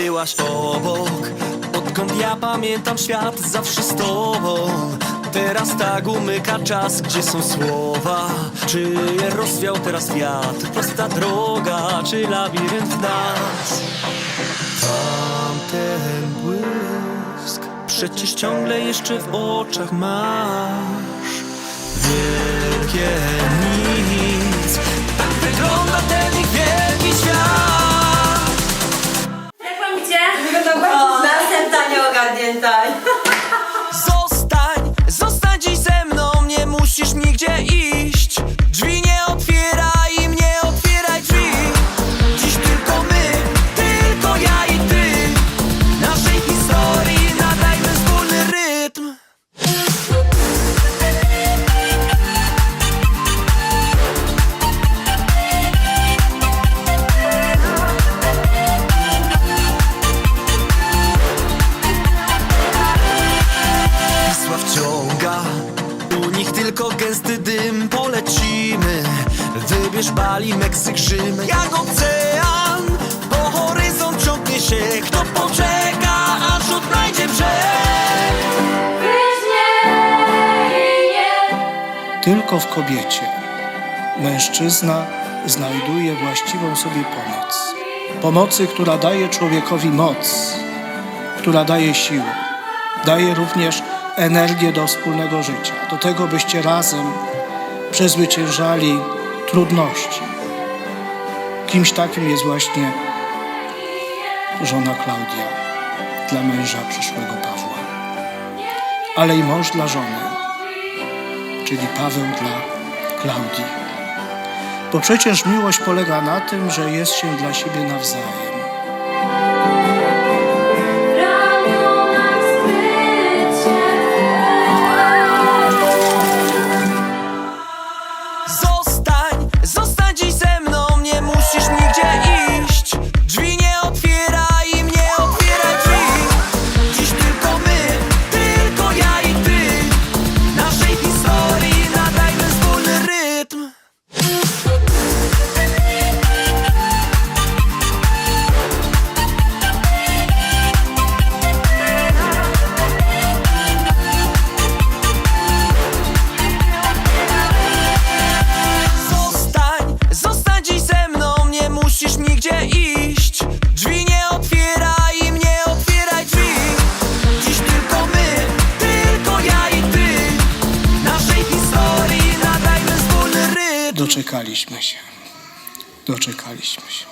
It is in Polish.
byłaś obok. Odkąd ja pamiętam świat zawsze z tobą. Teraz tak umyka czas, gdzie są słowa. Czy je rozwiał teraz wiatr, prosta droga Czy labirynt w nas? Tamten błysk Przecież ciągle jeszcze w oczach masz. Wielkie U nich tylko gęsty dym Polecimy. Wybierz Bali, Meksyk, Rzym Jak ocean Po horyzont ciągnie się. Kto poczeka, aż odnajdzie brzeg? Tylko w kobiecie. Mężczyzna znajduje właściwą sobie pomoc. Pomocy, która daje człowiekowi moc, która daje siłę, daje również energię do wspólnego życia, do tego, byście razem przezwyciężali trudności. Kimś takim jest właśnie żona Klaudia dla męża przyszłego Pawła, ale i mąż dla żony czyli Paweł dla Klaudii. Bo przecież miłość polega na tym, że jest się dla siebie nawzajem. Nigdzie iść Drzwi nie otwieraj mnie otwieraj drzwi Dziś tylko my, tylko ja i ty Naszej historii nadajmy wspólny rytm Doczekaliśmy się. Doczekaliśmy się.